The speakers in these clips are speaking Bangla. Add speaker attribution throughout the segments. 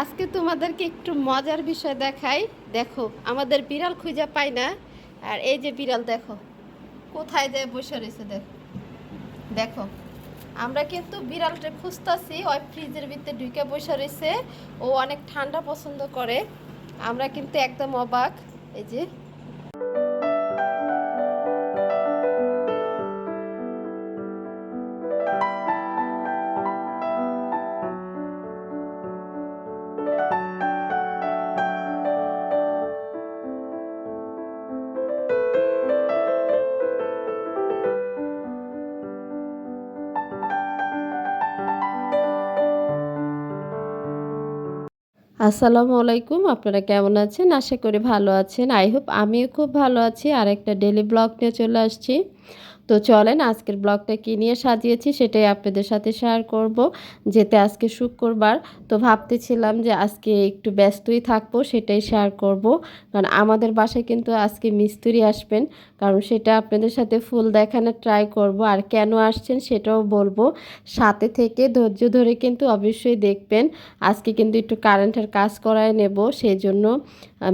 Speaker 1: আজকে তোমাদেরকে একটু মজার বিষয় দেখাই। দেখো, আমাদের বিড়াল খুঁজে পাই না। আর এই যে বিড়াল, দেখো, কোথায় যায় বসে রয়েছে, দেখো। দেখো, আমরা কিন্তু বিড়ালটা খুঁজতেছি, ওই ফ্রিজের ভিতরে ঢুকে বসে রয়েছে। ও অনেক ঠান্ডা পছন্দ করে। আমরা কিন্তু একদম অবাক। এই যে আসসালামু আলাইকুম, আপনারা কেমন আছেন? আশা করি ভালো আছেন। আই হোপ আমিও খুব ভালো আছি। আর একটা ডেলি ব্লগ নিয়ে চলে আসছি। তো চলেন আজকের ব্লগটা কী নিয়ে সাজিয়েছি সেটাই আপনাদের সাথে শেয়ার করব। যেতে আজকে শুক্রবার, তো ভাবতেছিলাম যে আজকে একটু ব্যস্তই থাকব সেটাই শেয়ার করব। কারণ আমাদের বাসায় কিন্তু আজকে মিস্ত্রি আসবেন কারণ সেটা আপনাদের সাথে ফুল দেখানোর ট্রাই করব। আর কেন আসছেন সেটাও বলব। সাথে থেকে ধৈর্য ধরে কিন্তু অবশ্যই দেখবেন। আজকে কিন্তু একটু কারেন্টের কাজ করায় নেব সেই জন্য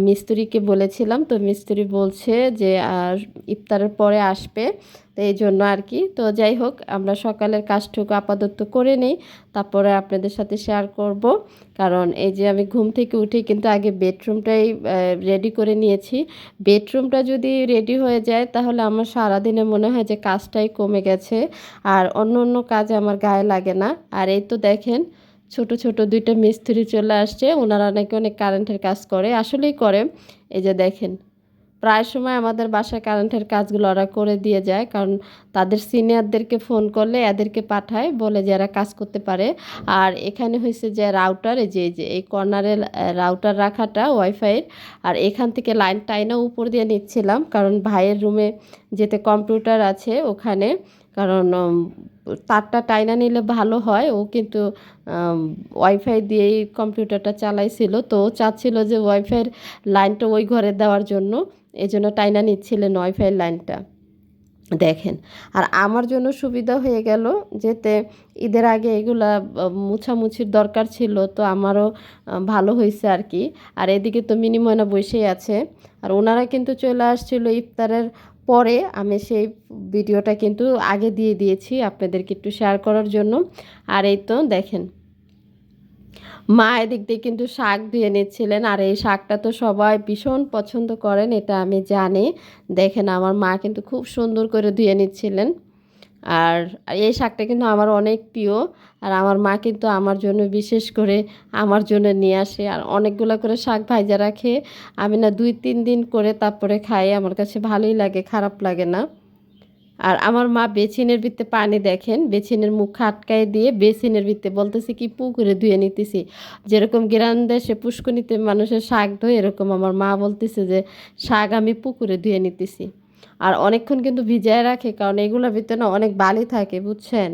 Speaker 1: মিস্ত্রিকে বলেছিলাম। তো মিস্ত্রি বলছে যে ইফতারের পরে আসবে। তো এই জন্য আর কি। তো যাই হোক, আমরা সকালের কাজটুকু আপাতত করে নিই। তারপরে আপনাদের সাথে শেয়ার করব। কারণ এই যে আমি ঘুম থেকে উঠে কিন্তু আগে বেডরুমটাই রেডি করে নিয়েছি। বেডরুমটা যদি রেডি হয়ে যায়, তাহলে আমার সারাদিনে মনে হয় যে কাজটাই কমে গেছে। আর অন্য অন্য কাজ আমার গায়ে লাগে না। আর এই তো দেখেন, ছোট ছোট দুইটা মিস্ত্রি চলে আসছে। ওনারা নাকি অনেক কারেন্টের কাজ করে, আসলেই করে। এই যে দেখেন প্রায় সময় আমাদের বাসায় কারেন্টের কাজগুলো ওরা করে দিয়ে যায়, কারণ তাদের সিনিয়রদেরকে ফোন করলে এদেরকে পাঠায়, বলে যে এরা কাজ করতে পারে। আর এখানে হয়েছে যে রাউটার যে যে, এই কর্নারে রাউটার রাখাটা ওয়াইফাইয়ের, আর এখান থেকে লাইন টাইনা উপর দিয়ে নিচ্ছিলাম, কারণ ভাইয়ের রুমে যেতে কম্পিউটার আছে ওখানে, কারণ তারটা টাইনা নিলে ভালো হয়, ও কিন্তু ওয়াইফাই দিয়েই কম্পিউটারটা চালাইছিল, তো চাচ্ছিল যে ওয়াইফাইয়ের লাইনটা ওই ঘরে দেওয়ার জন্য। এই জন্য টাইনা নিচ্ছিলেন ওয়াইফাইয়ের লাইনটা। দেখেন, আর আমার জন্য সুবিধা হয়ে গেল যেতে, ঈদের আগে এগুলা মুছামুছির দরকার ছিল, তো আমারও ভালো হয়েছে আর কি। আর এদিকে তো মিনিময়না বসেই আছে, আর ওনারা কিন্তু চলে আসছিল ইফতারের পরে। আমি সেই ভিডিওটা কিন্তু আগে দিয়ে দিয়েছি আপনাদেরকে একটু শেয়ার করার জন্য। আর এই তো দেখেন মা এদিক দিয়ে কিন্তু শাক ধুয়ে নিচ্ছিলেন, আর এই শাকটা তো সবাই ভীষণ পছন্দ করেন, এটা আমি জানি। দেখেন, আমার মা কিন্তু খুব সুন্দর করে ধুয়ে নিচ্ছিলেন। আর এই শাকটা কিন্তু আমার অনেক প্রিয়, আর আমার মা কিন্তু আমার জন্য বিশেষ করে আমার জন্য নিয়ে আসে, আর অনেকগুলো করে শাক ভাজা রাখে। আমি না দুই তিন দিন করে তারপরে খাই, আমার কাছে ভালোই লাগে, খারাপ লাগে না। আর আমার মা বেছিনের ভিতরে পানি দেখেন বেছিনের মুখ আটকায় দিয়ে বেছিনের ভিতরে বলতেছে কি পুকুরে ধুয়ে নিতেছি। যেরকম গ্রাম দেশে পুষ্কনিতে মানুষের শাক ধোয়, এরকম আমার মা বলতেছে যে, শাক আমি পুকুরে ধুয়ে নিতেছি। আর অনেকক্ষণ কিন্তু ভিজায় রাখে, কারণ এগুলোর ভিতরে না অনেক বালি থাকে, বুঝছেন?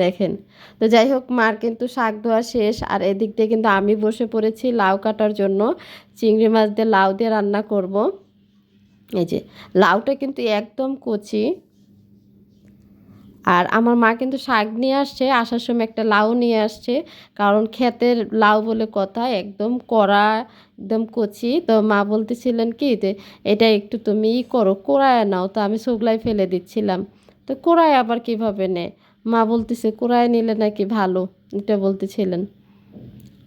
Speaker 1: দেখেন। তো যাই হোক, মার কিন্তু শাক ধোয়া শেষ, আর এদিক দিয়ে কিন্তু আমি বসে পড়েছি লাউ কাটার জন্য। চিংড়ি মাছ দিয়ে লাউ দিয়ে রান্না করব। এই যে, লাউটা কিন্তু একদম কচি। আর আমার মা কিন্তু শাক নিয়ে আসছে আসার সময় একটা লাউ নিয়ে আসছে কারণ ক্ষেতের লাউ বলে কথা, একদম কড়া, একদম কচি। তো মা বলতেছিলেন কি যে, এটা একটু তুমি করো, কোড়ায় নাও। তো আমি সোগলাই ফেলে দিচ্ছিলাম। তো কোড়ায় আবার কীভাবে নেয়? মা বলতেছে, কোড়ায় নিলে নাকি ভালো? এটা বলতেছিলেন।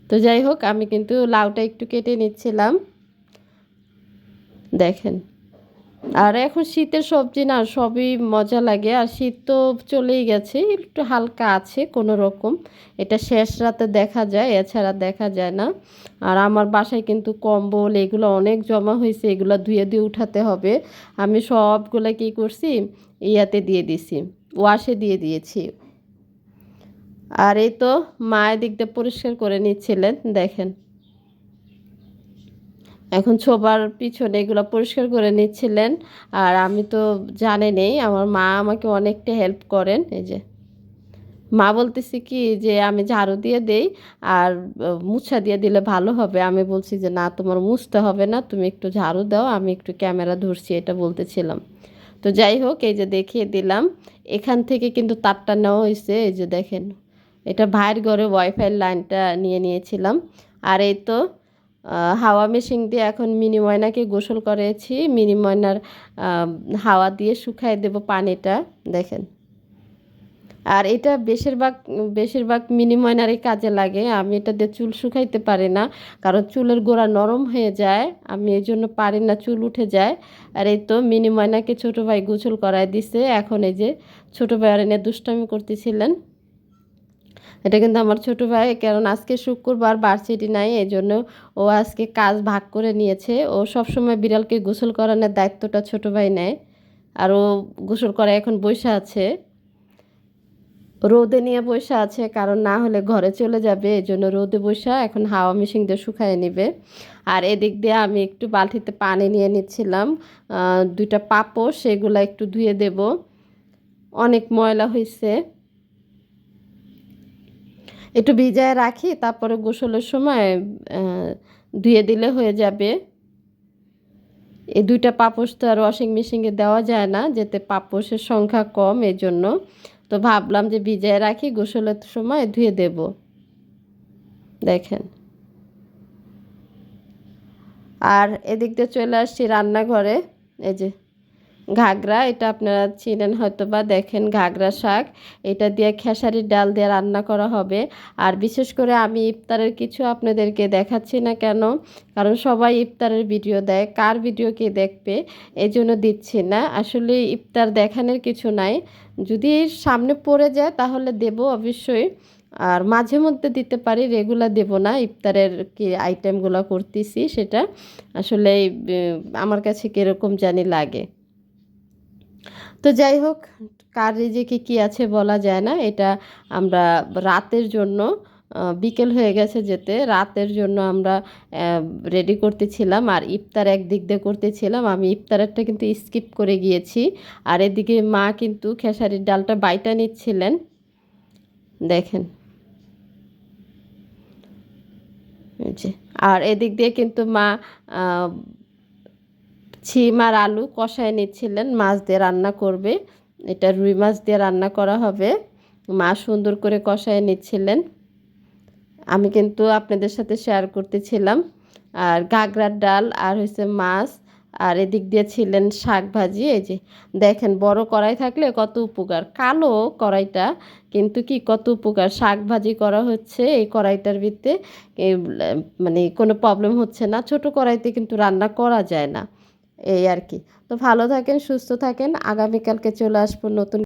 Speaker 1: তো যাই হোক, আমি কিন্তু লাউটা একটু কেটে নিচ্ছিলাম। দেখেন। আর এখন শীতের সবজি না, সবই মজা লাগে। আর শীত তো চলেই গেছে, একটু হালকা আছে কোনো রকম। এটা শেষ রাতে দেখা যায়, এছাড়া দেখা যায় না। আর আমার বাসায় কিন্তু কম্বল, এগুলো অনেক জমা হয়েছে, এগুলো ধুয়ে দিয়ে উঠাতে হবে। আমি সবগুলো কী করছি, ইয়াতে দিয়ে দিছি, ওয়াশে দিয়ে দিয়েছি। আর এই তো মায়ের দিকটা পরিষ্কার করে নিচ্ছিলেন, দেখেন। এখন ছোবার পিছনে এগুলো পরিষ্কার করে নিচ্ছিলেন। আর আমি তো জানি নেই, আমার মা আমাকে অনেকটা হেল্প করেন, এই যে। মা বলতেছি কি যে, আমি ঝাড়ু দিয়ে দেই আর মুছা দিয়ে দিলে ভালো হবে। আমি বলছি যে, না, তোমার মুছতে হবে না, তুমি একটু ঝাড়ু দাও, আমি একটু ক্যামেরা ধরছি, এটা বলতেছিলাম। তো যাই হোক, এই যে দেখিয়ে দিলাম। এখান থেকে কিন্তু তারটা নেওয়া হয়েছে, এই যে দেখেন। এটা ভাইয়ের ঘরে ওয়াইফাই লাইনটা নিয়ে নিয়েছিলাম। আর এই তো হাওয়া মেশিন দিয়ে এখন মিনি ময়নাকে গোসল করেছি। মিনি ময়নার হাওয়া দিয়ে শুকাই দেব পানিটা, দেখেন। আর এটা বেশিরভাগ বেশিরভাগ মিনি ময়নারই কাজে লাগে। আমি এটা দিয়ে চুল শুকাইতে পারি না, কারণ চুলের গোড়া নরম হয়ে যায়। আমি এই জন্য পারি না চুল উঠে যায়। আর এই তো মিনি ময়নাকে ছোটো ভাই গোসল করায় দিছে। এখন এই যে ছোটো ভাই আর এনে দুষ্টামি করতেছিলেন। এটা কিন্তু আমার ছোট ভাই কারণ আজকে শুক্রবার বার্ষিটি নাই এই জন্য ও আজকে কাজ ভাগ করে নিয়েছে। ও সবসময় বিড়ালকে গোসল করানোর দায়িত্বটা ছোট ভাই নেয়, আর ও গোসল করে এখন বসে আছে। রোদে নিয়ে বসে আছে, কারণ না হলে ঘরে চলে যাবে এই জন্য রোদে বসে এখন হাওয়া মেশিন দিয়ে শুকায় নেবে। আর এদিক দিয়ে আমি একটু বালতিতে পানি নিয়ে নিচ্ছিলাম দুইটা পাপড় সেগুলো একটু ধুয়ে দেব। অনেক ময়লা হয়েছে একটু ভিজায় রাখি, তারপরে গোসলের সময় ধুয়ে দিলে হয়ে যাবে। এই দুইটা পাপোশ তো আর ওয়াশিং মেশিনে দেওয়া যায় না, যেতে পাপোশের সংখ্যা কম এই জন্য তো ভাবলাম যে ভিজায় রাখি, গোসলের সময় ধুয়ে দেব। দেখেন। আর এদিক দিয়ে চলে আসছি রান্নাঘরে, এই যে ঘাগরা, এটা আপনারা চিনেন হয়তো বা দেখেন ঘাগরা শাক। এটা দিয়ে খেসারির ডাল দিয়ে রান্না করা হবে। আর বিশেষ করে আমি ইফতারের কিছু আপনাদেরকে দেখাচ্ছি না কেন, কারণ সবাই ইফতারের ভিডিও দেয়। কার ভিডিও কে দেখবে এই জন্য দিচ্ছি না। আসলে ইফতার দেখানোর কিছু নাই। যদি সামনে পড়ে যায় তাহলে দেব অবশ্যই। আর মাঝে মধ্যে দিতে পারি, রেগুলার দেব না। ইফতারের কি আইটেমগুলো করতেছি সেটা। আসলে আমার কাছে কীরকম জানি লাগে। তো যাই হোক, কার রিজিকে কি আছে বলা যায় না। এটা আমরা রাতের জন্য বিকেল হয়ে গেছে যেতে। রাতের জন্য আমরা রেডি করতেছিলাম। আর ইফতার একদিক দিয়ে করতেছিলাম। আমি ইফতারেরটা কিন্তু স্কিপ করে গিয়েছি। আর এদিকে মা কিন্তু খেসারির ডালটা বাইটা নিচ্ছিলেন। দেখেন। আর এদিক দিয়ে কিন্তু মা ছিম আর আলু কষায় নিচ্ছিলেন, মাছ দিয়ে রান্না করবে। এটা রুই মাছ দিয়ে রান্না করা হবে। মা সুন্দর করে কষায় নিচ্ছিলেন। আমি কিন্তু আপনাদের সাথে শেয়ার করতেছিলাম। আর গাগরার ডাল আর হচ্ছে মাছ, আর এদিক দিয়ে ছিলেন শাক ভাজি এই যে দেখেন, বড় কড়াই থাকলে কত উপকার। কালো কড়াইটা, কিন্তু কি কত উপকার। শাক ভাজি করা হচ্ছে এই কড়াইটার ভিতরে মানে কোনো প্রবলেম হচ্ছে না। ছোট কড়াইতে কিন্তু রান্না করা যায় না। এই আর কি। তো ভালো থাকেন সুস্থ থাকেন। আগামীকালকে চলে আসব নতুন